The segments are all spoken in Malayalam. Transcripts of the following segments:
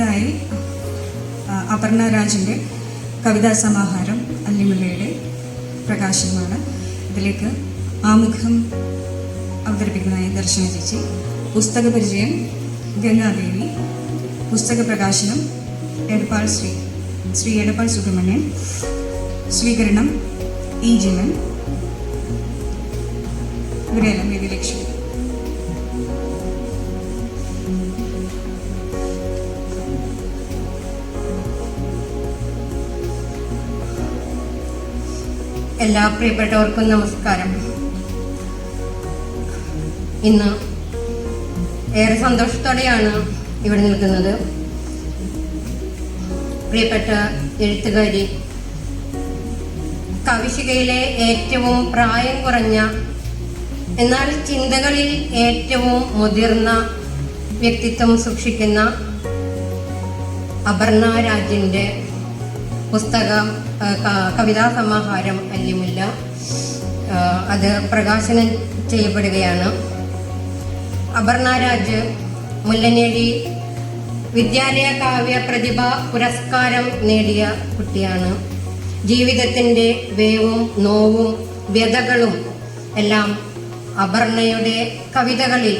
അടുത്തതായി അപർണ രാജിന്റെ കവിതാ സമാഹാരം അല്ലിമുലയുടെ പ്രകാശനമാണ്. ഇതിലേക്ക് ആമുഖം അവതരിപ്പിക്കുന്നതായി ദർശന ചേച്ചി പുസ്തക പരിചയം ഗംഗാദേവി പുസ്തക പ്രകാശനം എടപ്പാൾ ശ്രീ ശ്രീ എടപ്പാൾ സുബ്രഹ്മണ്യൻ സ്വീകരണം ഇ ജീവൻ ഇവരെല്ലാം വേദിലക്ഷ്മി എല്ലാ പ്രിയപ്പെട്ടവർക്കും നമസ്കാരം. ഇന്ന് ഏറെ സന്തോഷത്തോടെയാണ് ഇവിടെ നിൽക്കുന്നത്. പ്രിയപ്പെട്ട എഴുത്തുകാരി കവിശികയിലെ ഏറ്റവും പ്രായം കുറഞ്ഞ എന്നാൽ ചിന്തകളിൽ ഏറ്റവും മുതിർന്ന വ്യക്തിത്വം സൂക്ഷിക്കുന്ന അപർണ രാജിന്റെ പുസ്തകം കവിതാ സമാഹാരം അല്ലിമുല്ല അത് പ്രകാശനം ചെയ്യപ്പെടുകയാണ്. അപർണരാജ് മുല്ലനേഴി വിദ്യാലയ കാവ്യ പ്രതിഭ പുരസ്കാരം നേടിയ കുട്ടിയാണ്. ജീവിതത്തിന്റെ വേവും നോവും വ്യതകളും എല്ലാം അപർണയുടെ കവിതകളിൽ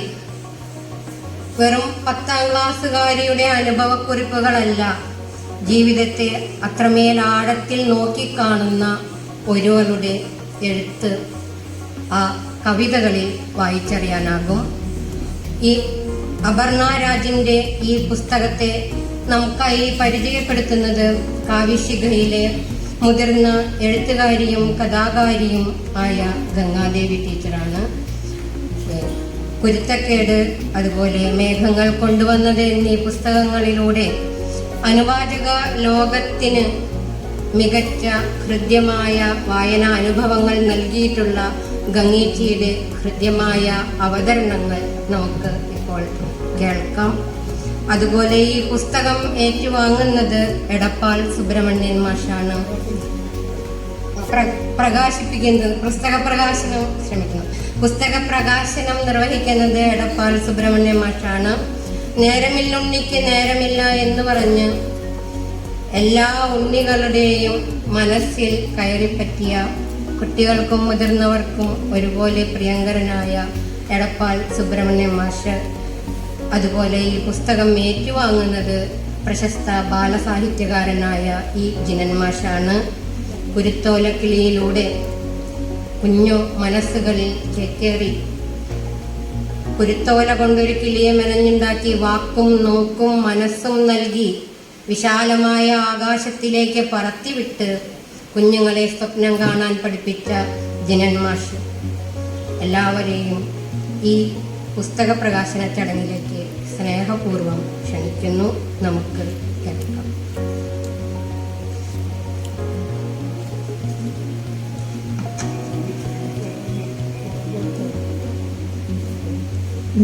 വെറും പത്താം ക്ലാസ്സുകാരിയുടെ അനുഭവക്കുറിപ്പുകളല്ല ജീവിതത്തെ അത്രമേൽ ആഴത്തിൽ നോക്കിക്കാണുന്ന ഒരുവരുടെ എഴുത്ത് ആ കവിതകളിൽ വായിച്ചറിയാനാകും. ഈ അപർണ രാജിന്റെ ഈ പുസ്തകത്തെ നമുക്കായി പരിചയപ്പെടുത്തുന്നത് കാവ്യശിഖയിലെ മുതിർന്ന എഴുത്തുകാരിയും കഥാകാരിയും ആയ ഗംഗാദേവി ടീച്ചറാണ്. കുരുത്തക്കേട് അതുപോലെ മേഘങ്ങൾ കൊണ്ടുവന്നത് എന്നീ പുസ്തകങ്ങളിലൂടെ അനുവാചക ലോകത്തിന് മികച്ച ഹൃദ്യമായ വായന അനുഭവങ്ങൾ നൽകിയിട്ടുള്ള ഗംഗീച്ചിയുടെ ഹൃദ്യമായ അവതരണങ്ങൾ നമുക്ക് ഇപ്പോൾ കേൾക്കാം. അതുപോലെ ഈ പുസ്തകം ഏറ്റുവാങ്ങുന്നത് എടപ്പാൾ സുബ്രഹ്മണ്യൻ മാഷാണ്. പ്ര- പ്രകാശിപ്പിക്കുന്നത് പുസ്തക പ്രകാശനം ശ്രമിക്കുന്നു പുസ്തക പ്രകാശനം നിർവഹിക്കുന്നത് എടപ്പാൾ സുബ്രഹ്മണ്യ മാഷാണ്. നേരമില്ല ഉണ്ണിക്ക് നേരമില്ല എന്ന് പറഞ്ഞ് എല്ലാ ഉണ്ണികളുടെയും മനസ്സിൽ കയറിപ്പറ്റിയ കുട്ടികൾക്കും മുതിർന്നവർക്കും ഒരുപോലെ പ്രിയങ്കരനായ എടപ്പാൾ സുബ്രഹ്മണ്യ മാഷ്. അതുപോലെ ഈ പുസ്തകം ഏറ്റുവാങ്ങുന്നത് പ്രശസ്ത ബാലസാഹിത്യകാരനായ ഈ ജിനൻ മാഷാണ്. കുരുത്തോലക്കിളിയിലൂടെ കുഞ്ഞു മനസ്സുകളിൽ ചേക്കേറി കുരുത്തോല കൊണ്ടൊരു കിളിയെ മെനഞ്ഞുണ്ടാക്കി വാക്കും നോക്കും മനസ്സും നൽകി വിശാലമായ ആകാശത്തിലേക്ക് പറത്തിവിട്ട് കുഞ്ഞുങ്ങളെ സ്വപ്നം കാണാൻ പഠിപ്പിച്ച ജിനൻ മാഷ്. എല്ലാവരെയും ഈ പുസ്തക പ്രകാശന ചടങ്ങിലേക്ക് സ്നേഹപൂർവം ക്ഷണിക്കുന്നു. നമുക്ക് കേൾക്കാം.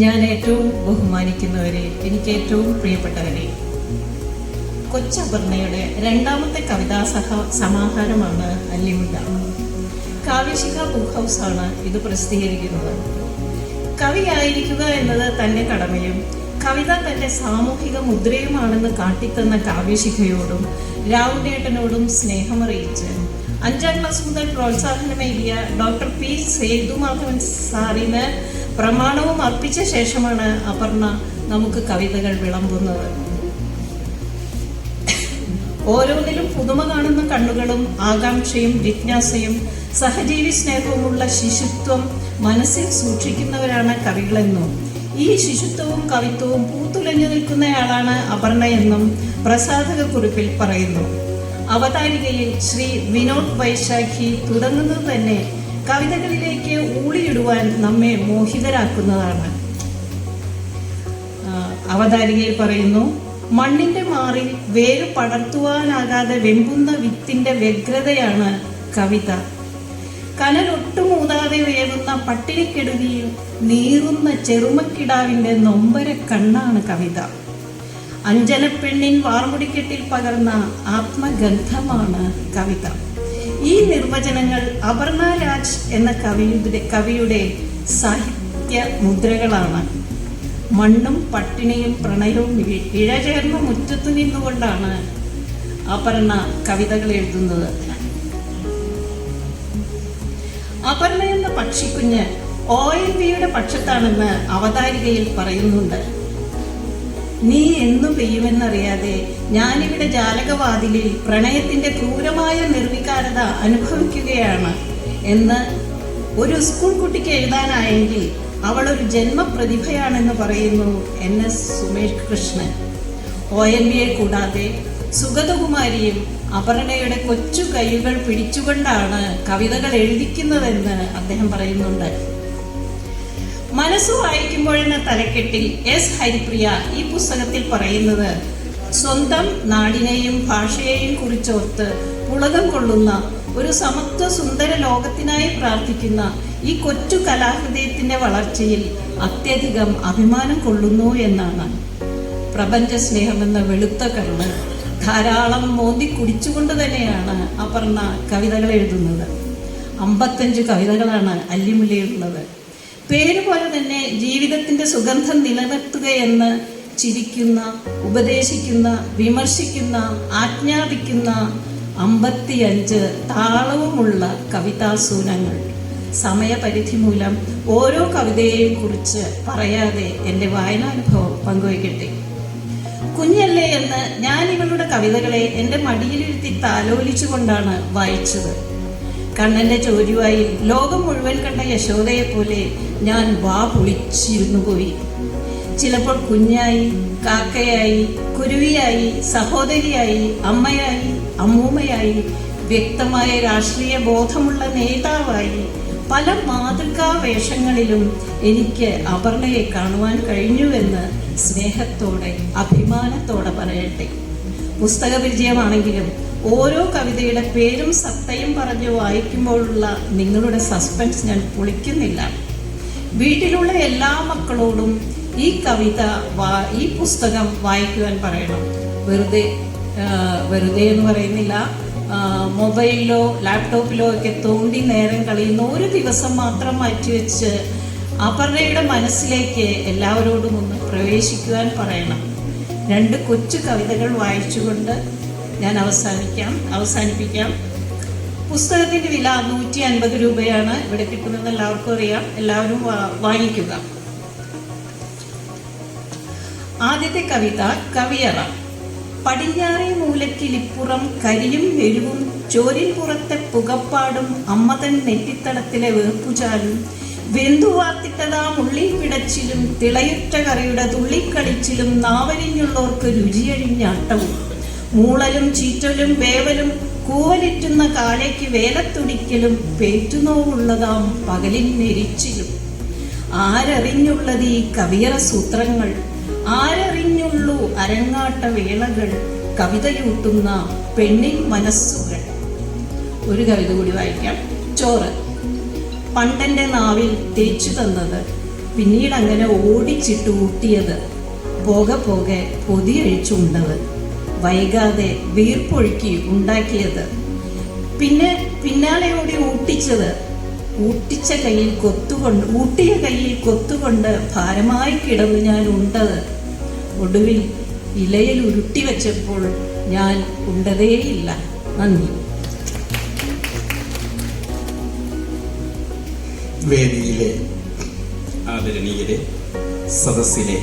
ഞാൻ ഏറ്റവും ബഹുമാനിക്കുന്നവരെ എനിക്ക് ഏറ്റവും പ്രിയപ്പെട്ടവരെ. കൊച്ചപർണയുടെ രണ്ടാമത്തെ കവിതാ സഹ സമാഹാരമാണ് അല്ലിമുണ്ട. കാവ്യശിഖ ബുക്ക് ഹൗസാണ് ഇത് പ്രസിദ്ധീകരിക്കുന്നത്. കവിയായിരിക്കുക എന്നത് തന്റെ കടമയും കവിത തന്റെ സാമൂഹിക മുദ്രയുമാണെന്ന് കാട്ടിത്തന്ന കാവ്യശിഖയോടും രാവുണ്ണേട്ടനോടും സ്നേഹമറിയിച്ച് അഞ്ചാം ക്ലാസ് മുതൽ പ്രോത്സാഹനമേകിയ ഡോക്ടർ പി സേതുമാധവൻ സാറിന് പ്രമാണവും അർപ്പിച്ച ശേഷമാണ് അപർണ നമുക്ക് കവിതകൾ വിളമ്പുന്നത്. ഓരോന്നിലും പുതുമ കാണുന്ന കണ്ണുകളും ആകാംക്ഷയും ജിജ്ഞാസയും സഹജീവി സ്നേഹവുമുള്ള ശിശുത്വം മനസ്സിൽ സൂക്ഷിക്കുന്നവരാണ് കവികളെന്നും ഈ ശിശുത്വവും കവിത്വവും പൂത്തുലഞ്ഞു നിൽക്കുന്നയാളാണ് അപർണയെന്നും പ്രസാധക കുറിപ്പിൽ പറയുന്നു. അവതാരികയിൽ ശ്രീ വിനോദ് വൈശാഖി തുടങ്ങുന്നത് തന്നെ കവിതകളിലേക്ക് ഊളിയിടുവാൻ നമ്മെ മോഹിതരാക്കുന്നതാണ്. അവതാരികയിൽ പറയുന്നു മണ്ണിന്റെ മാറിൽ വേര് പടർത്തുവാനാകാതെ വെമ്പുന്ന വിത്തിന്റെ വ്യഗ്രതയാണ് കവിത. കനലൊട്ടുമൂതാതെ വേകുന്ന പട്ടിണിക്കെടുതിയിൽ നീറുന്ന ചെറുമക്കിടാവിന്റെ നൊമ്പര കണ്ണാണ് കവിത. അഞ്ജനപ്പെണ്ണിൻ വാർമുടിക്കെട്ടിൽ പകർന്ന ആത്മഗന്ധമാണ് കവിത. ഈ നിർവചനങ്ങൾ അപർണ രാജ് എന്ന കവിയുടെ കവിയുടെ സാഹിത്യ മുദ്രകളാണ്. മണ്ണും പട്ടിണിയും പ്രണയവും ഇഴചേർന്ന മുറ്റത്തു നിന്നുകൊണ്ടാണ് അപർണ കവിതകൾ എഴുതുന്നത്. അപർണ എന്ന പക്ഷിക്കുഞ്ഞ് ഒ എൻ വിയുടെ പക്ഷത്താണെന്ന് അവതാരികയിൽ പറയുന്നുണ്ട്. നീ എന്നു പെയ്യുമെന്നറിയാതെ ഞാനിവിടെ ജാലകവാതിലിൽ പ്രണയത്തിന്റെ ക്രൂരമായ നിർവികാരത അനുഭവിക്കുകയാണ്. എന്ന് ഒരു സ്കൂൾ കുട്ടിക്ക് എഴുതാനായെങ്കിൽ അവൾ ഒരു ജന്മപ്രതിഭയാണെന്ന് പറയുന്നു N S Sumesh Krishnan O N വിയെ കൂടാതെ സുഗതകുമാരിയും അപർണയുടെ കൊച്ചു കൈകൾ പിടിച്ചുകൊണ്ടാണ് കവിതകൾ എഴുതിക്കുന്നതെന്ന് അദ്ദേഹം പറയുന്നുണ്ട്. മനസ്സ് വായിക്കുമ്പോഴെന്ന തലക്കെട്ടിൽ എസ്. ഹരിപ്രിയ ഈ പുസ്തകത്തിൽ പറയുന്നത് സ്വന്തം നാടിനെയും ഭാഷയെയും കുറിച്ചോർത്ത് പുളകം കൊള്ളുന്ന ഒരു സമത്വ സുന്ദര ലോകത്തിനായി പ്രാർത്ഥിക്കുന്ന ഈ കൊച്ചു കലാഹൃദയത്തിന്റെ വളർച്ചയിൽ അത്യധികം അഭിമാനം കൊള്ളുന്നു എന്നാണ്. പ്രപഞ്ച സ്നേഹമെന്ന വെളുത്ത കണ്ണ് ധാരാളം മോന്തി കുടിച്ചുകൊണ്ട് തന്നെയാണ് അപർണ കവിതകൾ എഴുതുന്നത്. അമ്പത്തഞ്ച് കവിതകളാണ് അല്ലിമുല്ലയിലുള്ളത്. പേര് പോലെ തന്നെ ജീവിതത്തിന്റെ സുഗന്ധം നിലനിർത്തുകയെന്ന് ചിരിക്കുന്ന ഉപദേശിക്കുന്ന വിമർശിക്കുന്ന ആജ്ഞാപിക്കുന്ന അമ്പത്തിയഞ്ച് താളവുമുള്ള കവിതാസൂനങ്ങൾ. സമയപരിധി മൂലം ഓരോ കവിതയെയും കുറിച്ച് പറയാതെ എന്റെ വായനാനുഭവം പങ്കുവയ്ക്കട്ടെ. കുഞ്ഞല്ലേ എന്ന് ഞാൻ ഇവളുടെ കവിതകളെ എന്റെ മടിയിലിരുത്തി താലോലിച്ചുകൊണ്ടാണ് വായിച്ചത്. കണ്ണന്റെ ചോരുവായി ലോകം മുഴുവൻ കണ്ട യശോദയെ പോലെ ഞാൻ വാ പൊളിച്ചിരുന്നു പോയി. ചിലപ്പോൾ കുഞ്ഞായി കാക്കയായി കുരുവിയായി സഹോദരിയായി അമ്മയായി അമ്മൂമ്മയായി വ്യക്തമായ രാഷ്ട്രീയ ബോധമുള്ള നേതാവായി പല മാതൃകാ വേഷങ്ങളിലും എനിക്ക് അപർണയെ കാണുവാൻ കഴിഞ്ഞുവെന്ന് സ്നേഹത്തോടെ അഭിമാനത്തോടെ പറയട്ടെ. പുസ്തക പരിചയമാണെങ്കിലും ഓരോ കവിതയുടെ പേരും സത്തയും പറഞ്ഞു വായിക്കുമ്പോഴുള്ള നിങ്ങളുടെ സസ്പെൻസ് ഞാൻ പൊളിക്കുന്നില്ല. വീട്ടിലുള്ള എല്ലാ മക്കളോടും ഈ കവിത ഈ പുസ്തകം വായിക്കുവാൻ പറയണം. വെറുതെ വെറുതെ എന്ന് പറയുന്നില്ല. മൊബൈലിലോ ലാപ്ടോപ്പിലോ ഒക്കെ തോണ്ടി നേരം കളയുന്ന ഒരു ദിവസം മാത്രം മാറ്റിവെച്ച് അപർണയുടെ മനസ്സിലേക്ക് എല്ലാവരോടും ഒന്ന് പ്രവേശിക്കുവാൻ പറയണം. രണ്ട് കൊച്ചു കവിതകൾ വായിച്ചുകൊണ്ട് ഞാൻ അവസാനിക്കാം അവസാനിപ്പിക്കാം. പുസ്തകത്തിന്റെ വില നൂറ്റി അൻപത് രൂപയാണ് ഇവിടെ കിട്ടുന്നത്. എല്ലാവർക്കും അറിയാം. എല്ലാവരും വാങ്ങിക്കുക ആദ്യത്തെ കവിത കവിയറ. പടിഞ്ഞാറേ മൂലക്കിലിപ്പുറം കരിയും എരിവും ചോരിൻ പുറത്തെ പുകപ്പാടും അമ്മതൻ നെറ്റിത്തടത്തിലെ വേർപ്പുചാലും വെന്തുവാർത്തിട്ടതാ മുള്ളി പിടച്ചിലും തിളയുറ്റ കറിയുടെ തുള്ളിക്കളിച്ചിലും നാവലിഞ്ഞുള്ളവർക്ക് രുചിയഴിഞ്ഞാട്ടവും മൂളലും ചീറ്റലും വേവലും കൂവലിറ്റുന്ന കാലയ്ക്ക് വേലത്തുടിക്കലും പേറ്റുനോവുള്ളതാം പകലിൻ നെരിച്ചിലും ആരറിഞ്ഞുള്ളത് ഈ കവിയറ സൂത്രങ്ങൾ? ആരറിഞ്ഞുള്ളൂ അരങ്ങാട്ട വേളകൾ? കവിതയൂട്ടുന്ന പെണ്ണിൻ മനസ്സുകൾ. ഒരു കവിത കൂടി വായിക്കാം. ചോറ്. പണ്ടെന്റെ നാവിൽ തേച്ചു തന്നത്. പിന്നീട് അങ്ങനെ ഓടിച്ചിട്ട് ഊട്ടിയത്. പോകെ പോകെ പൊതിയഴിച്ചുണ്ടത് വൈകാതെ വീർപ്പൊഴുക്കി ഉണ്ടാക്കിയത്. പിന്നെ പിന്നാലെ ഓടി ഊട്ടിച്ചത്. ഊട്ടിച്ച കയ്യിൽ കൊത്തുകൊണ്ട് ഊട്ടിയ കയ്യിൽ കൊത്തുകൊണ്ട് ഭാരമായി കിടന്ന് ഞാൻ ഉണ്ടത്. ഒടുവിൽ ഇലയിൽ ഉരുട്ടി വെച്ചപ്പോൾ ഞാൻ ഉണ്ടതേയില്ല. നന്ദി. വേദിയിലെ ആദരണീയരെ സദസ്സിലെ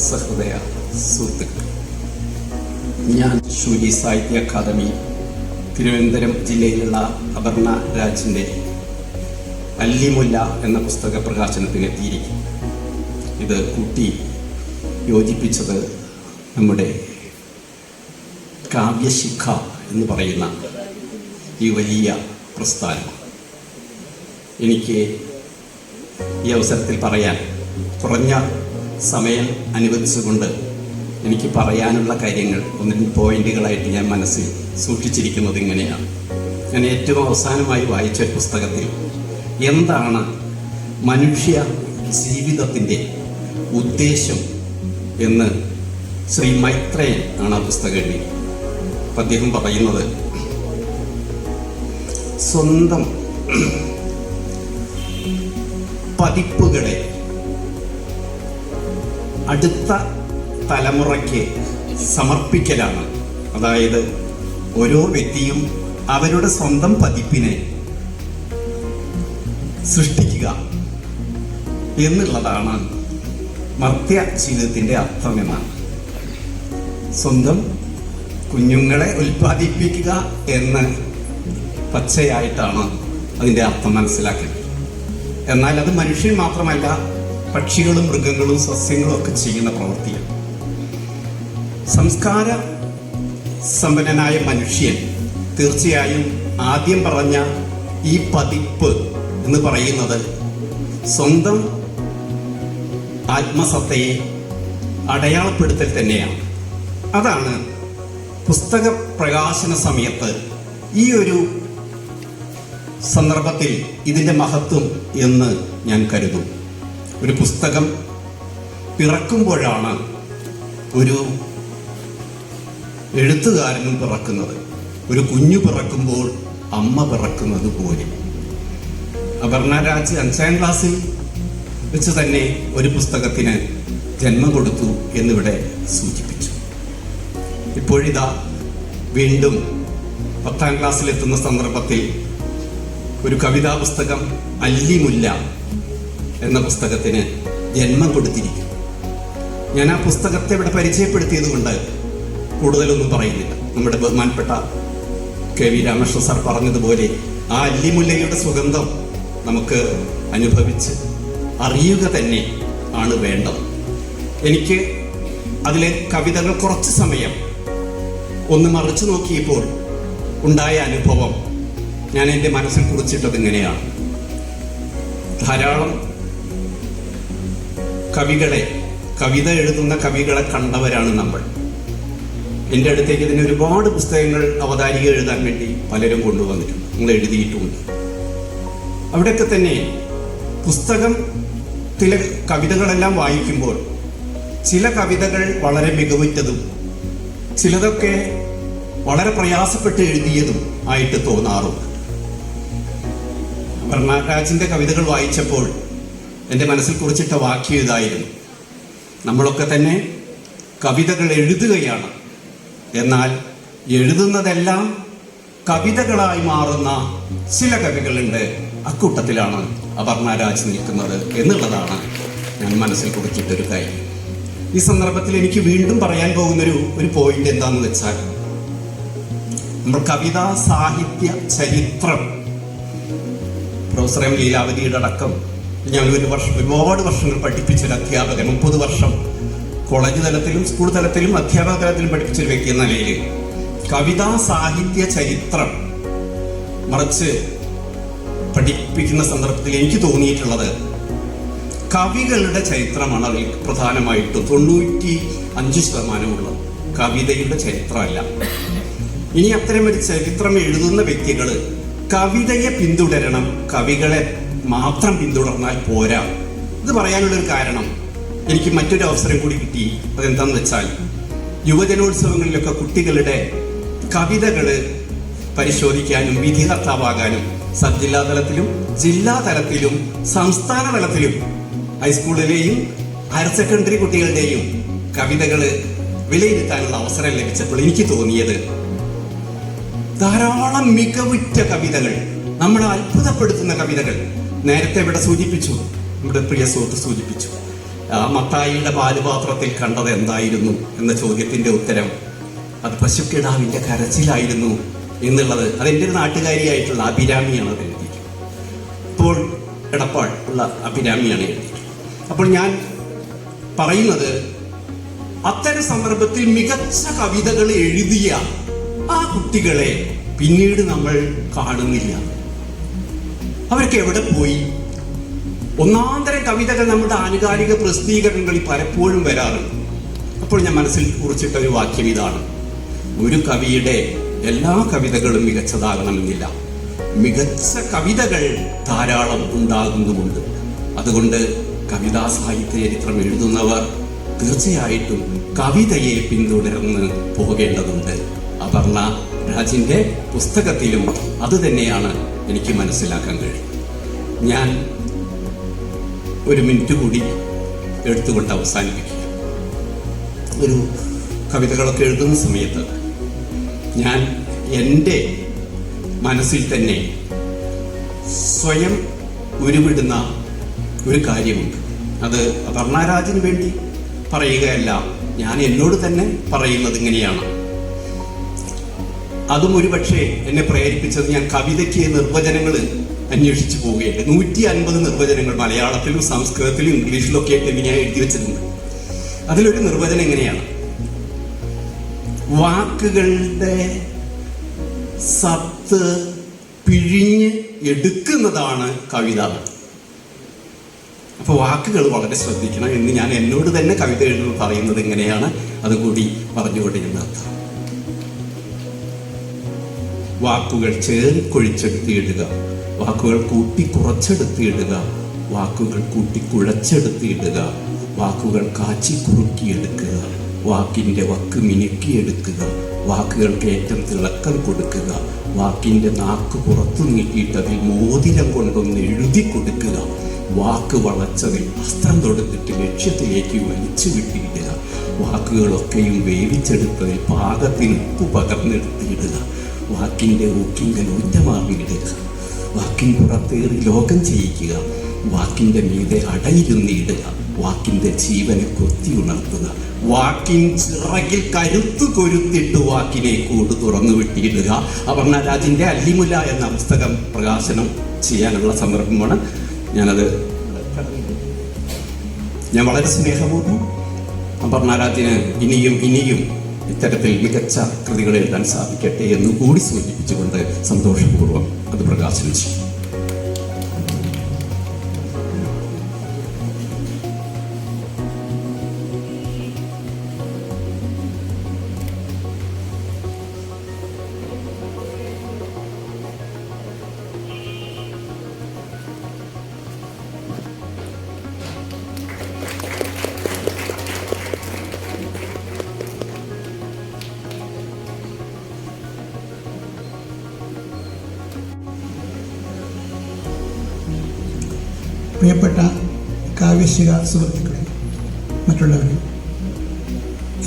സഹൃദയ സുഹൃത്തുക്കൾ ഞാൻ ശൂലി സാഹിത്യ അക്കാദമി തിരുവനന്തപുരം ജില്ലയിലുള്ള അപർണ രാജിന്റെ അല്ലിമുല്ല എന്ന പുസ്തക പ്രകാശനത്തിന് എത്തിയിരിക്കും ഇത് കൂട്ടി യോജിപ്പിച്ചത് നമ്മുടെ കാവ്യശിഖ എന്ന് പറയുന്ന ഈ വലിയ പ്രസ്ഥാനം. എനിക്ക് ഈ അവസരത്തിൽ പറയാൻ കുറഞ്ഞ സമയം അനുവദിച്ചുകൊണ്ട് എനിക്ക് പറയാനുള്ള കാര്യങ്ങൾ ഒന്ന് പോയിന്റുകളായിട്ട് ഞാൻ മനസ്സിൽ സൂക്ഷിച്ചിരിക്കുന്നത് ഇങ്ങനെയാണ്. ഞാൻ ഏറ്റവും അവസാനമായി വായിച്ച പുസ്തകത്തിൽ എന്താണ് മനുഷ്യ ജീവിതത്തിന്റെ ഉദ്ദേശം എന്ന് ശ്രീ മൈത്രേയൻ ആണ് ആ പുസ്തകം എഴുതി അദ്ദേഹം പറയുന്നത് സ്വന്തം പതിപ്പുകളെ അടുത്ത തലമുറയ്ക്ക് സമർപ്പിക്കലാണ്. അതായത് ഓരോ വ്യക്തിയും അവരുടെ സ്വന്തം പതിപ്പിനെ സൃഷ്ടിക്കുക എന്നുള്ളതാണ് മർത്യ ജീവിതത്തിന്റെ അർത്ഥമെന്നാണ്. സ്വന്തം കുഞ്ഞുങ്ങളെ ഉൽപ്പാദിപ്പിക്കുക എന്ന് പച്ചയായിട്ടാണ് അതിന്റെ അർത്ഥം മനസ്സിലാക്കുന്നത് എന്നാൽ അത് മനുഷ്യൻ മാത്രമല്ല പക്ഷികളും മൃഗങ്ങളും സസ്യങ്ങളും ഒക്കെ ചെയ്യുന്ന പ്രവൃത്തിയാണ്. സംസ്കാര സമ്പന്നനായ മനുഷ്യൻ തീർച്ചയായും ആദ്യം പറഞ്ഞ ഈ പതിപ്പ് എന്ന് പറയുന്നത് സ്വന്തം ആത്മസത്തയെ അടയാളപ്പെടുത്തൽ തന്നെയാണ്. അതാണ് പുസ്തക പ്രകാശന സമയത്ത് ഈ ഒരു സന്ദർഭത്തിൽ ഇതിന്റെ മഹത്വം എന്ന് ഞാൻ കരുതും. ഒരു പുസ്തകം പിറക്കുമ്പോഴാണ് ഒരു എഴുത്തുകാരനും പിറക്കുന്നത്. ഒരു കുഞ്ഞു പിറക്കുമ്പോൾ അമ്മ പിറക്കുന്നത് പോലെ. അപർണ രാജ് അഞ്ചാം ക്ലാസ്സിൽ വെച്ച് തന്നെ ഒരു പുസ്തകത്തിന് ജന്മം കൊടുത്തു എന്നിവിടെ സൂചിപ്പിച്ചു. ഇപ്പോഴിതാ വീണ്ടും പത്താം ക്ലാസ്സിലെത്തുന്ന സന്ദർഭത്തിൽ ഒരു കവിതാ പുസ്തകം അല്ലിമുല്ല എന്ന പുസ്തകത്തിന് ജന്മം കൊടുത്തിരിക്കുന്നു. ഞാൻ ആ പുസ്തകത്തെ ഇവിടെ പരിചയപ്പെടുത്തിയത് കൊണ്ട് കൂടുതലൊന്നും പറയുന്നില്ല. നമ്മുടെ ബഹുമാനപ്പെട്ട കെ വി രാമകൃഷ്ണ സാർ പറഞ്ഞതുപോലെ ആ അല്ലിമുല്ലയുടെ സുഗന്ധം നമുക്ക് അനുഭവിച്ച് അറിയുക തന്നെ ആണ് വേണ്ടത്. എനിക്ക് അതിലെ കവിതകൾ കുറച്ച് സമയം ഒന്ന് മറിച്ചു നോക്കിയപ്പോൾ ഉണ്ടായ അനുഭവം ഞാൻ എന്റെ മനസ്സിൽ കുറിച്ചിട്ടത് ഇങ്ങനെയാണ്. ധാരാളം കവികളെ കവിത എഴുതുന്ന കവികളെ കണ്ടവരാണ് നമ്മൾ. എന്റെ അടുത്തേക്ക് ഇതിന് ഒരുപാട് പുസ്തകങ്ങൾ അവതാരിക എഴുതാൻ വേണ്ടി പലരും കൊണ്ടുവന്നിട്ടുണ്ട്. നിങ്ങൾ എഴുതിയിട്ടുമുണ്ട് അവിടെയൊക്കെ തന്നെ പുസ്തകത്തിലെ കവിതകളെല്ലാം വായിക്കുമ്പോൾ ചില കവിതകൾ വളരെ മികവുറ്റതും ചിലതൊക്കെ വളരെ പ്രയാസപ്പെട്ട് എഴുതിയതും ആയിട്ട് തോന്നാറുണ്ട്. വർണരാജിന്റെ കവിതകൾ വായിച്ചപ്പോൾ എന്റെ മനസ്സിൽ കുറിച്ചിട്ട വാക്യം ഇതായിരുന്നു. നമ്മളൊക്കെ തന്നെ കവിതകൾ എഴുതുകയാണ്. എന്നാൽ എഴുതുന്നതെല്ലാം കവിതകളായി മാറുന്ന ചില കവികളുണ്ട് അക്കൂട്ടത്തിലാണ് അപർണരാജ് നിൽക്കുന്നത് എന്നുള്ളതാണ് ഞാൻ മനസ്സിൽ കുറിച്ചിട്ടൊരു കാര്യം. ഈ സന്ദർഭത്തിൽ എനിക്ക് വീണ്ടും പറയാൻ പോകുന്നൊരു ഒരു പോയിന്റ് എന്താണെന്ന് വെച്ചാൽ നമ്മൾ കവിതാ സാഹിത്യ ചരിത്രം പ്രൊഫസർ എം ലീലാവതിയുടെ അടക്കം ഞാൻ ഒരു വർഷം ഒരുപാട് വർഷങ്ങൾ പഠിപ്പിച്ച ഒരു അധ്യാപകൻ മുപ്പത് വർഷം കോളേജ് തലത്തിലും സ്കൂൾ തലത്തിലും അധ്യാപക തലത്തിലും പഠിപ്പിച്ച ഒരു വ്യക്തി എന്ന നിലയിൽ. കവിതാ സാഹിത്യ ചരിത്രം മറിച്ച് പഠിപ്പിക്കുന്ന സന്ദർഭത്തിൽ എനിക്ക് തോന്നിയിട്ടുള്ളത് കവികളുടെ ചരിത്രമാണ് അതിൽ പ്രധാനമായിട്ടും തൊണ്ണൂറ്റി അഞ്ച് ശതമാനമുള്ളത്. കവിതയുടെ ചരിത്രമല്ല. ഇനി അത്തരം ഒരു ചരിത്രം എഴുതുന്ന വ്യക്തികൾ കവിതയെ പിന്തുടരണം. കവികളെ മാത്രം പിന്തുടർന്നാൽ പോരാ. ഇത് പറയാനുള്ളൊരു കാരണം എനിക്ക് മറ്റൊരു അവസരം കൂടി കിട്ടി. അതെന്താന്ന് വെച്ചാൽ യുവജനോത്സവങ്ങളിലൊക്കെ കുട്ടികളുടെ കവിതകൾ പരിശോധിക്കാനും വിധികർത്താവാകാനും സബ് ജില്ലാ തലത്തിലും ജില്ലാ തലത്തിലും സംസ്ഥാന തലത്തിലും ഹൈസ്കൂളിലെയും ഹയർ സെക്കൻഡറി കുട്ടികളുടെയും കവിതകൾ വിലയിരുത്താനുള്ള അവസരം ലഭിച്ചപ്പോൾ എനിക്ക് തോന്നിയത് ധാരാളം മികവുറ്റ കവിതകൾ. നമ്മളെ അത്ഭുതപ്പെടുത്തുന്ന കവിതകൾ. നേരത്തെ ഇവിടെ സൂചിപ്പിച്ചു. ഇവിടെ പ്രിയ സുഹൃത്ത് സൂചിപ്പിച്ചു. ആ മത്തായിയുടെ പാലുപാത്രത്തിൽ കണ്ടത് എന്തായിരുന്നു എന്ന ചോദ്യത്തിന്റെ ഉത്തരം അത് പശുക്കിടാവിന്റെ കരച്ചിലായിരുന്നു എന്നുള്ളത് അതെന്റെ ഒരു നാട്ടുകാരിയായിട്ടുള്ള അഭിരാമിയാണ് അത് എഴുതിയിരിക്കുന്നത്. ഇപ്പോൾ എടപ്പാൾ ഉള്ള അഭിരാമിയാണ് എഴുതിയിരിക്കുന്നത്. അപ്പോൾ ഞാൻ പറയുന്നത് അത്തരം സന്ദർഭത്തിൽ മികച്ച കവിതകൾ എഴുതിയ കുട്ടികളെ പിന്നീട് നമ്മൾ കാണുന്നില്ല. അവരൊക്കെ എവിടെ പോയി? ഒന്നാന്തരം കവിതകൾ നമ്മുടെ ആനുകാലിക പ്രസിദ്ധീകരണങ്ങളിൽ പലപ്പോഴും വരാറുണ്ട് അപ്പോൾ ഞാൻ മനസ്സിൽ കുറിച്ചിട്ട ഒരു വാക്യം ഇതാണ്. ഒരു കവിയുടെ എല്ലാ കവിതകളും മികച്ചതാകണമെന്നില്ല. മികച്ച കവിതകൾ ധാരാളം ഉണ്ടാകുന്നുമുണ്ട്. അതുകൊണ്ട് കവിതാ സാഹിത്യ ചരിത്രം എഴുതുന്നവർ തീർച്ചയായിട്ടും കവിതയെ പിന്തുടർന്ന് പോകേണ്ടതുണ്ട്. അപർണ രാജിന്റെ പുസ്തകത്തിലും അത് തന്നെയാണ് എനിക്ക് മനസ്സിലാക്കാൻ കഴിയും ഞാൻ ഒരു മിനിറ്റ് കൂടി എടുത്തുകൊണ്ട് അവസാനിപ്പിക്കുക. ഒരു കവിതകളൊക്കെ എഴുതുന്ന സമയത്ത് ഞാൻ എന്റെ മനസ്സിൽ തന്നെ സ്വയം ഉരുവിടുന്ന ഒരു കാര്യമുണ്ട്. അത് അപർണാരാജിന് വേണ്ടി പറയുകയല്ല ഞാൻ എന്നോട് തന്നെ പറയുന്നത് ഇങ്ങനെയാണ്. അതും ഒരുപക്ഷെ എന്നെ പ്രേരിപ്പിച്ചത് ഞാൻ കവിതയ്ക്ക് നിർവചനങ്ങൾ അന്വേഷിച്ചു പോവുകയാണ് നൂറ്റി അൻപത് നിർവചനങ്ങൾ മലയാളത്തിലും സംസ്കൃതത്തിലും ഇംഗ്ലീഷിലും ഒക്കെ ആയിട്ട് ഞാൻ എഴുതി വെച്ചിട്ടുണ്ട്. അതിലൊരു നിർവചനം എങ്ങനെയാണ്? വാക്കുകളുടെ സത്ത് പിഴിഞ്ഞ് എടുക്കുന്നതാണ് കവിത. അപ്പൊ വാക്കുകൾ വളരെ ശ്രദ്ധിക്കണം എന്ന് ഞാൻ എന്നോട് തന്നെ കവിത എഴുതുമ്പോൾ പറയുന്നത് എങ്ങനെയാണ്? അതുകൂടി പറഞ്ഞുകൊണ്ട് ഞാൻ വാക്കുകൾ ചേർക്കൊഴിച്ചെടുത്തിയിടുക. വാക്കുകൾ കൂട്ടി കുറച്ചെടുത്തിയിടുക വാക്കുകൾ കൂട്ടി കുഴച്ചെടുത്തിയിടുക വാക്കുകൾ കാച്ചി കുറുക്കിയെടുക്കുക വാക്കിന്റെ വക്ക് മിനുക്കിയെടുക്കുക. വാക്കുകൾക്ക് ഏറ്റവും തിളക്കം കൊടുക്കുക. വാക്കിന്റെ നാക്ക് പുറത്തു നീട്ടിയിട്ട് അതിൽ മോതിരം കൊണ്ടൊന്ന് എഴുതി കൊടുക്കുക. വാക്ക് വളച്ചതിൽ അസ്ത്രം തൊടുത്തിട്ട് ലക്ഷ്യത്തിലേക്ക് വലിച്ചു വിട്ടിയിടുക വാക്കുകളൊക്കെയും വേവിച്ചെടുത്തതിൽ പാകത്തിന് ഉപ്പ് പകർന്നെടുത്തിയിടുക. വാക്കിന്റെ ഊക്കിന്റെ ഊറ്റമാറിയിടുക വാക്കിൻ പുറത്തേറി ലോകം ചെയ്യിക്കുക വാക്കിന്റെ മീതെ അടയിരുന്നിടുക വാക്കിന്റെ ജീവനെ കൊത്തി ഉണർത്തുക. വാക്കിൻ ചിറകിൽ കരുത്തു കൊരുത്തിട്ട് വാക്കിനെ കൂട് തുറന്നു വിട്ടിയിടുക അപർണരാജിന്റെ അല്ലിമുല എന്ന പുസ്തകം പ്രകാശനം ചെയ്യാനുള്ള സന്ദർഭമാണ്. ഞാനത് ഞാൻ വളരെ സ്നേഹപൂർവം അപർണരാജിന് ഇനിയും ഇനിയും ഇത്തരത്തിൽ മികച്ച കൃതികൾ എഴുതാൻ സാധിക്കട്ടെ എന്ന് കൂടി സൂചിപ്പിച്ചുകൊണ്ട് സന്തോഷപൂർവം അത് പ്രകാശനം ചെയ്യും സുഹൃത്തുക്കളെ മറ്റുള്ളവർ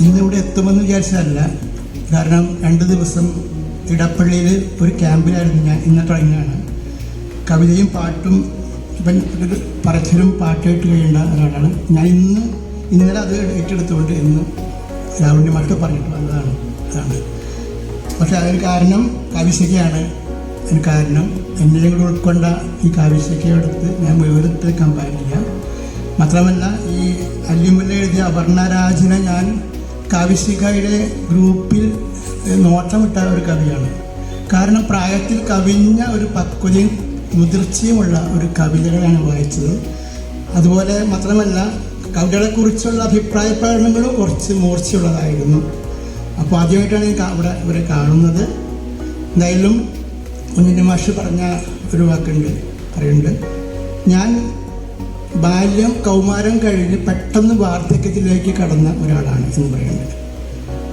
ഇന്നിവിടെ എത്തുമെന്ന് വിചാരിച്ചതല്ല. കാരണം രണ്ട് ദിവസം ഇടപ്പള്ളിയിൽ ഒരു ക്യാമ്പിലായിരുന്നു ഞാൻ ഇന്ന ട്രെയിനാണ് കവിതയും പാട്ടും ഇവൻ പറച്ചിലും പാട്ടായിട്ട് കഴിയേണ്ട ഒരാളാണ്. ഞാൻ ഇന്ന് ഇന്നലെ അത് ഏറ്റെടുത്തുകൊണ്ട് ഇന്ന് രാഹുലിന്റെ മക്കൾ പറഞ്ഞിട്ട് വന്നതാണ്. അതാണ് പക്ഷെ അതിന് കാരണം കവിശയ്ക്കാണ് അതിന് കാരണം എന്നെയും കൂടെ ഉൾക്കൊണ്ട ഈ കാവ്യശിക്കയെടുത്ത് ഞാൻ വിവരത്തിൽ പാടില്ല മാത്രമല്ല ഈ അല്ലിമുല്ല എഴുതിയ അപർണരാജിനെ ഞാൻ കവിശികയുടെ ഗ്രൂപ്പിൽ നോട്ടമിട്ട ഒരു കവിയാണ്. കാരണം പ്രായത്തിൽ കവിഞ്ഞ ഒരു പക്വതയും മുതിർച്ചയുമുള്ള ഒരു കവിതകളാണ് വായിച്ചത്. അതുപോലെ മാത്രമല്ല കവിതകളെക്കുറിച്ചുള്ള അഭിപ്രായ പ്രകടനങ്ങളും കുറച്ച് മൂർച്ചയുള്ളതായിരുന്നു. അപ്പോൾ ആദ്യമായിട്ടാണ് ഞാൻ ഇവിടെ ഇവരെ കാണുന്നത്. എന്തായാലും കുഞ്ഞിന്റെ മാഷ് പറഞ്ഞ ഒരു വാക്കുണ്ട് പറയുന്നുണ്ട്. ഞാൻ ബാല്യം കൗമാരം കഴിഞ്ഞ് പെട്ടെന്ന് വാർദ്ധക്യത്തിലേക്ക് കടന്ന ഒരാളാണ് എന്ന് പറയുന്നത്.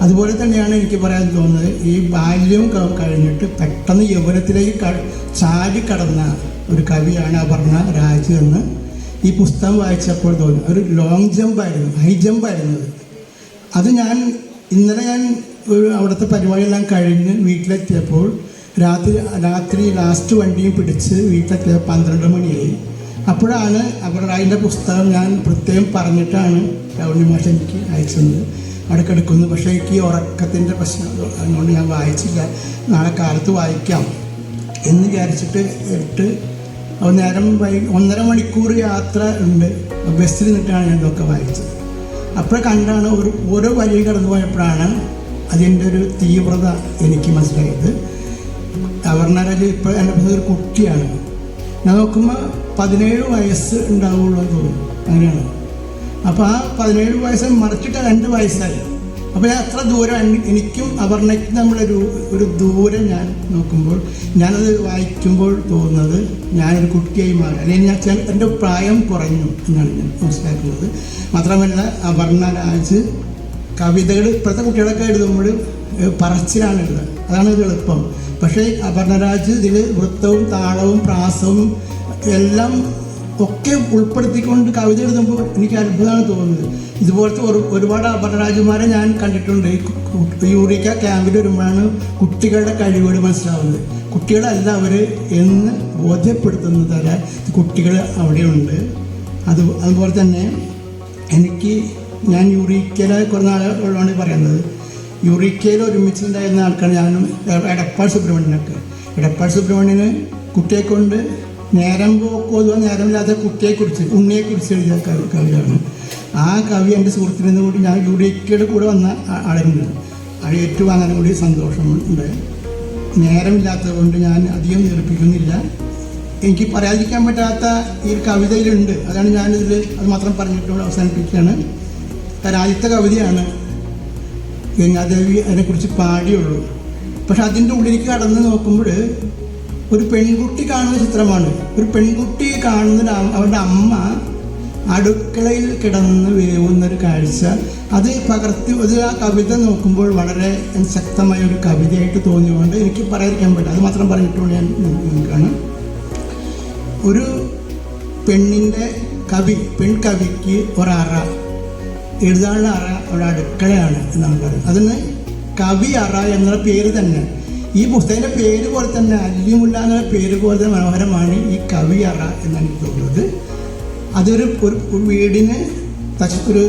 അതുപോലെ തന്നെയാണ് എനിക്ക് പറയാൻ തോന്നുന്നത് ഈ ബാല്യം കഴിഞ്ഞിട്ട് പെട്ടെന്ന് യൗവനത്തിലേക്ക് ചാടി കടന്ന ഒരു കവിയാണ് അപർണ രാജ് എന്ന് ഈ പുസ്തകം വായിച്ചപ്പോൾ തോന്നി. ഒരു ലോങ് ജമ്പായിരുന്നു ഹൈ ജമ്പായിരുന്നു അത്. ഞാൻ ഇന്നലെ ഞാൻ ഒരു അവിടുത്തെ പരിപാടിയെല്ലാം കഴിഞ്ഞ് വീട്ടിലെത്തിയപ്പോൾ രാത്രി രാത്രി ലാസ്റ്റ് വണ്ടിയും പിടിച്ച് വീട്ടിലെത്തിയ പന്ത്രണ്ട് മണിയായി. അപ്പോഴാണ് അവരുടെ അതിന്റെ പുസ്തകം ഞാൻ പ്രത്യേകം പറഞ്ഞിട്ടാണ് രാവണി മാഷ എനിക്ക് അയച്ചത്. അവിടെ പക്ഷേ എനിക്ക് ഉറക്കത്തിന്റെ പ്രശ്നം അതുകൊണ്ട് ഞാൻ വായിച്ചില്ല. നാളെ കാലത്ത് വായിക്കാം എന്ന് വിചാരിച്ചിട്ട് ഇട്ട് നേരം വൈ ഒന്നര മണിക്കൂർ യാത്ര ഉണ്ട്. ബസ്സിൽ നിന്നിട്ടാണ് ഞാൻ ഇതൊക്കെ വായിച്ചത്. അപ്പോൾ കണ്ടാണ് ഒരു ഓരോ വഴി കടന്നു പോയപ്പോഴാണ് അതിന്റെ ഒരു തീവ്രത എനിക്ക് മനസ്സിലായത്. അവർണരാജ് ഇപ്പോൾ എന്റെ ഒരു കുട്ടിയാണ്. ഞാൻ നോക്കുമ്പോൾ പതിനേഴ് വയസ്സ് ഉണ്ടാവുള്ളൂ എന്ന് തോന്നുന്നു. അങ്ങനെയാണ്. അപ്പോൾ ആ പതിനേഴ് വയസ്സ് മറിച്ചിട്ട് രണ്ട് വയസ്സായി. അപ്പോൾ ഞാൻ അത്ര ദൂരം എനിക്കും അവർണയ്ക്കും നമ്മളൊരു ഒരു ദൂരം ഞാൻ നോക്കുമ്പോൾ ഞാനത് വായിക്കുമ്പോൾ തോന്നുന്നത് ഞാനൊരു കുട്ടിയായി മാറി. അല്ലെങ്കിൽ ഞാൻ എന്റെ പ്രായം കുറഞ്ഞു എന്നാണ് ഞാൻ മനസ്സിലാക്കുന്നത്. മാത്രമല്ല അവർണ രാജ് കവിതകൾ ഇപ്പോഴത്തെ കുട്ടികളൊക്കെ എഴുതുമ്പോൾ പറച്ചിലാണ് എഴുതുക. അതാണ് ഒരു എളുപ്പം. പക്ഷേ അപർണരാജ് ഇതിൽ വൃത്തവും താളവും പ്രാസവും എല്ലാം ഒക്കെ ഉൾപ്പെടുത്തിക്കൊണ്ട് കവിത എഴുതുമ്പോൾ എനിക്ക് അത്ഭുതമാണ് തോന്നുന്നത്. ഇതുപോലത്തെ ഒരു ഒരുപാട് അപരരാജുമാരെ ഞാൻ കണ്ടിട്ടുണ്ട്. യൂറിക്ക ക്യാമ്പിൽ വരുമ്പോഴാണ് കുട്ടികളുടെ കഴിവുകൾ മനസ്സിലാവുന്നത്. കുട്ടികളല്ല അവർ എന്ന് ബോധ്യപ്പെടുത്തുന്ന തരം കുട്ടികൾ അവിടെയുണ്ട്. അത് അതുപോലെ തന്നെ എനിക്ക് ഞാൻ യൂറിക്കയിലെ കുറേ നാളുകളാണ് പറയുന്നത്. യൂറിക്കയിൽ ഒരുമിച്ചുണ്ടായിരുന്ന ആൾക്കാർ ഞാനും എടപ്പാൾ സുബ്രഹ്മണ്യനൊക്കെ. എടപ്പാൾ സുബ്രഹ്മണ്യന് കുട്ടിയെ കൊണ്ട് നേരം പോക്കോതുക നേരമില്ലാത്ത ഉണ്ണിയെ കുറിച്ച് എഴുതിയ കവി കവിയാണ്. ആ കവി എന്റെ നിന്ന് കൂടി ഞാൻ യുഡിക്കയുടെ കൂടെ വന്ന ആളുണ്ട്. അത് ഏറ്റുവാങ്ങാനും കൂടി സന്തോഷമുണ്ട്. നേരമില്ലാത്തത് കൊണ്ട് ഞാൻ അധികം നിർപ്പിക്കുന്നില്ല എനിക്ക് പറയാതിരിക്കാൻ പറ്റാത്ത ഈ കവിതയിലുണ്ട്. അതാണ് ഞാനിതിൽ അത് മാത്രം പറഞ്ഞിട്ട് അവസാനിപ്പിക്കുകയാണ്. കാരണം കവിതയാണ് ഗംഗാദേവി അതിനെക്കുറിച്ച് പാടിയുള്ളൂ. പക്ഷെ അതിന്റെ ഉള്ളിലേക്ക് കടന്ന് നോക്കുമ്പോൾ ഒരു പെൺകുട്ടി കാണുന്ന ചിത്രമാണ്. ഒരു പെൺകുട്ടി കാണുന്ന അവരുടെ അമ്മ അടുക്കളയിൽ കിടന്ന് വേവുന്ന ഒരു കാഴ്ച. അത് പകർത്തി ഒരു ആ കവിത നോക്കുമ്പോൾ വളരെ ശക്തമായ ഒരു കവിതയായിട്ട് തോന്നിയുകൊണ്ട് എനിക്ക് പറയാതിരിക്കാൻ പറ്റില്ല. അത് മാത്രം പറഞ്ഞിട്ടുണ്ട് ഞാൻ നിൽക്കുകയാണ് ഒരു പെണ്ണിന്റെ കവി പെൺകവിക്ക് ഒരറ. എഴുതാനുള്ള അറ ഒരു അടുക്കളയാണ് എന്നാണ് പറയുന്നത് അതിന് കവി അറ എന്നുള്ള പേര് തന്നെ. ഈ പുസ്തകത്തിന്റെ പേര് പോലെ തന്നെ അല്ലിമുല്ല എന്ന പേര് പോലെ തന്നെ മനോഹരമാണ് ഈ കവിയറ എന്നാണ് എനിക്ക് തോന്നുന്നത്. അതൊരു ഒരു വീടിന് ഒരു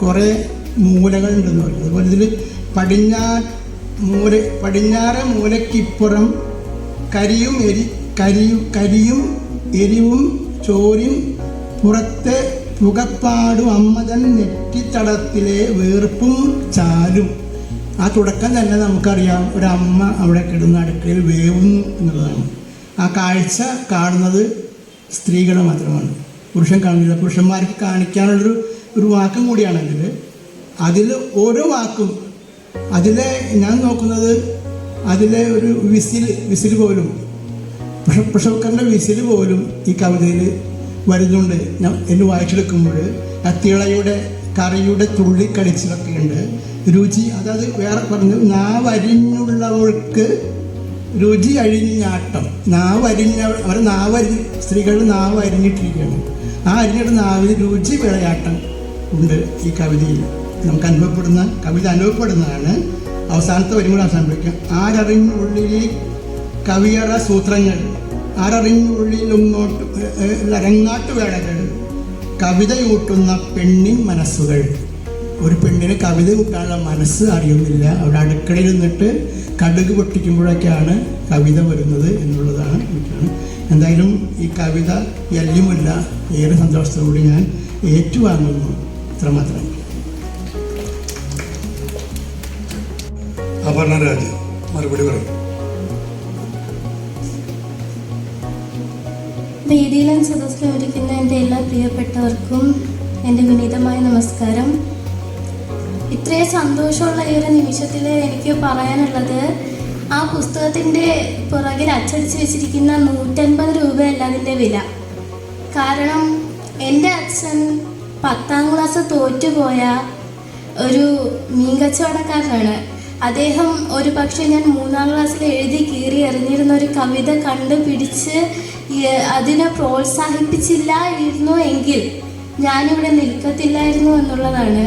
കുറേ മൂലകളുണ്ടെന്ന് പറയുന്നത് അതുപോലെ ഇതിൽ പടിഞ്ഞാർ മൂല പടിഞ്ഞാറ് മൂലക്കിപ്പുറം കരിയും എരി കരിയും കരിയും എരിവും ചോരും പുറത്തെ പുകപ്പാടും അമ്മതൻ നെറ്റിത്തടത്തിലെ വീർപ്പും ചാലും. ആ തുടക്കം തന്നെ നമുക്കറിയാം. ഒരമ്മ അവിടെ കിടന്ന അടുക്കളയിൽ വേവുന്നു എന്നുള്ളതാണ്. ആ കാഴ്ച കാണുന്നത് സ്ത്രീകൾ മാത്രമാണ്. പുരുഷൻ കാണുന്നില്ല പുരുഷന്മാർക്ക് കാണിക്കാനുള്ളൊരു ഒരു വാക്കും കൂടിയാണെങ്കിൽ അതിൽ ഓരോ വാക്കും അതിലെ ഞാൻ നോക്കുന്നത് അതിലെ ഒരു വിസിൽ വിസിൽ പോലും പ്രഷ- പ്രഷവക്കറിന്റെ വിസിൽ പോലും ഈ കവിതയിൽ വരുന്നുണ്ട്. ഞാൻ എന്നെ വായിച്ചെടുക്കുമ്പോൾ അത്തിളയുടെ കറിയുടെ തുള്ളി ഉണ്ട്. രുചി അതായത് വേറെ പറഞ്ഞു നാവരിഞ്ഞുള്ളവൾക്ക് രുചി അഴിഞ്ഞാട്ടം നാവരിഞ്ഞ അവർ നാവരി സ്ത്രീകൾ നാവ് അരിഞ്ഞിട്ടിരിക്കുകയാണ് ആ അരിഞ്ഞിട്ട് നാവിൽ രുചി വിളയാട്ടം ഉണ്ട് ഈ കവിതയിൽ. നമുക്ക് അനുഭവപ്പെടുന്ന കവിത അനുഭവപ്പെടുന്നതാണ്. അവസാനത്തെ വരും കൂടെ അവസാനിപ്പിക്കാം. ആരറിഞ്ഞുള്ളിൽ കവിയറ സൂത്രങ്ങൾ ആരറിഞ്ഞുള്ളിൽ ഒന്നോട്ട് അരങ്ങാട്ട് വേളകൾ കവിതയൂട്ടുന്ന പെണ്ണിൻ മനസ്സുകൾ. ഒരു പെണ്ണിന് കവിത കൂട്ടാനുള്ള മനസ്സ് അറിയുന്നില്ല. അവിടെ അടുക്കളയിൽ നിന്നിട്ട് കടുക് പൊട്ടിക്കുമ്പോഴൊക്കെയാണ് കവിത വരുന്നത് എന്നുള്ളതാണ് എനിക്കാണ്. എന്തായാലും ഈ കവിത എല്ലുമല്ല ഏറെ സന്തോഷത്തോടുകൂടി ഞാൻ ഏറ്റുവാങ്ങുന്നു. ഇത്രമാത്രം. അപർണ രാജ് മറുപടി പറയും. വേദിയിലും സദസ്സിലും ഒരുക്കുന്ന എന്റെ എല്ലാ പ്രിയപ്പെട്ടവർക്കും എന്റെ വിനീതമായ നമസ്കാരം. ഇത്രയും സന്തോഷമുള്ള ഈ ഒരു നിമിഷത്തിൽ എനിക്ക് പറയാനുള്ളത് ആ പുസ്തകത്തിന്റെ പുറകിൽ അച്ചടിച്ച് വെച്ചിരിക്കുന്ന നൂറ്റൻപത് രൂപയല്ല അതിന്റെ വില. കാരണം എന്റെ അച്ഛൻ പത്താം ക്ലാസ് തോറ്റുപോയ ഒരു മീൻ കച്ചവടക്കാരനാണ്. അദ്ദേഹം ഒരു പക്ഷേ ഞാൻ മൂന്നാം ക്ലാസ്സിൽ എഴുതി കീറി എറിഞ്ഞിരുന്ന ഒരു കവിത കണ്ടുപിടിച്ച് അതിനെ പ്രോത്സാഹിപ്പിച്ചില്ലായിരുന്നു എങ്കിൽ ഞാനിവിടെ നിൽക്കത്തില്ലായിരുന്നു എന്നുള്ളതാണ്.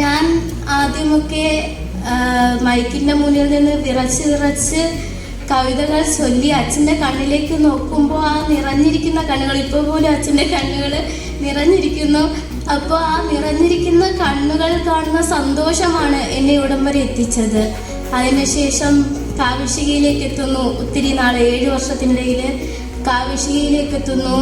ഞാൻ ആദ്യമൊക്കെ മൈക്കിന്റെ മുന്നിൽ നിന്ന് വിറച്ച് വിറച്ച് കവിതകൾ ചൊല്ലി അച്ഛന്റെ കണ്ണിലേക്ക് നോക്കുമ്പോൾ ആ നിറഞ്ഞിരിക്കുന്ന കണ്ണുകൾ ഇപ്പോൾ പോലും അച്ഛന്റെ കണ്ണുകൾ നിറഞ്ഞിരിക്കുന്നു. അപ്പോൾ ആ നിറഞ്ഞിരിക്കുന്ന കണ്ണുകൾ കാണുന്ന സന്തോഷമാണ് എന്നെ ഇവിടം എത്തിച്ചത്. അതിനുശേഷം കാവിഷികയിലേക്ക് എത്തുന്നു ഒത്തിരി നാൾ ഏഴ് വർഷത്തിനിടയിൽ കാവിഷികയിലേക്ക് എത്തുന്നു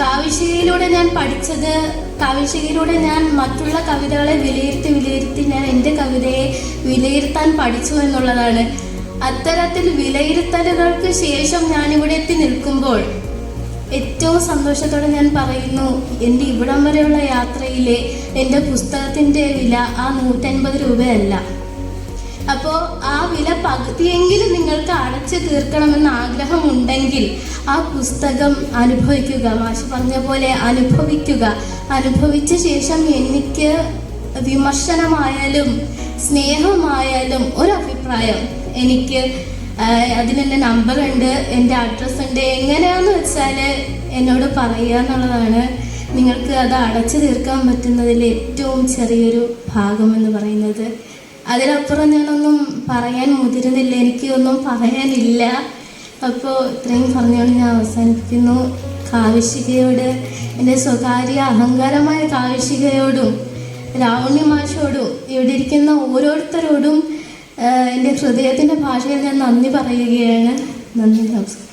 കാവിഷികയിലൂടെ ഞാൻ പഠിച്ചത് കാവിഷികയിലൂടെ ഞാൻ മറ്റുള്ള കവിതകളെ വിലയിരുത്തി വിലയിരുത്തി ഞാൻ എന്റെ കവിതയെ വിലയിരുത്താൻ പഠിച്ചു എന്നുള്ളതാണ്. അത്തരത്തിൽ വിലയിരുത്തലുകൾക്ക് ശേഷം ഞാനിവിടെ എത്തി നിൽക്കുമ്പോൾ ഏറ്റവും സന്തോഷത്തോടെ ഞാൻ പറയുന്നു എന്റെ ഇവിടം വരെയുള്ള യാത്രയിലെ എന്റെ പുസ്തകത്തിന്റെ വില ആ നൂറ്റൻപത് രൂപയല്ല. അപ്പോൾ ആ വില പകുതിയെങ്കിലും നിങ്ങൾക്ക് അടച്ചു തീർക്കണമെന്ന് ആഗ്രഹമുണ്ടെങ്കിൽ ആ പുസ്തകം അനുഭവിക്കുക. മാഷ് പറഞ്ഞ പോലെ അനുഭവിക്കുക. അനുഭവിച്ച ശേഷം എനിക്ക് വിമർശനമായാലും സ്നേഹമായാലും ഒരു അഭിപ്രായം എനിക്ക് അതിനെന്റെ നമ്പർ ഉണ്ട് എന്റെ അഡ്രസ്സ് ഉണ്ട് എങ്ങനെയാന്ന് വെച്ചാൽ എന്നോട് പറയുക എന്നുള്ളതാണ്. നിങ്ങൾക്ക് അത് അടച്ചു തീർക്കാൻ പറ്റുന്നതിൽ ഏറ്റവും ചെറിയൊരു ഭാഗം എന്ന് പറയുന്നത്. അതിലപ്പുറം ഞാനൊന്നും പറയാൻ മുതിരുന്നില്ല എനിക്ക് ഒന്നും പറയാനില്ല. അപ്പോൾ ഇത്രയും പറഞ്ഞുകൊണ്ട് ഞാൻ അവസാനിപ്പിക്കുന്നു. കാവിഷികയോട് എന്റെ സ്വകാര്യ അഹങ്കാരമായ കാവിഷികയോടും രാവണ്യ മാഷോടും ഇവിടെ ഇരിക്കുന്ന ഓരോരുത്തരോടും എന്റെ ഹൃദയത്തിന്റെ ഭാഷയിൽ ഞാൻ നന്ദി പറയുകയാണ്. നന്ദി നമസ്കാരം.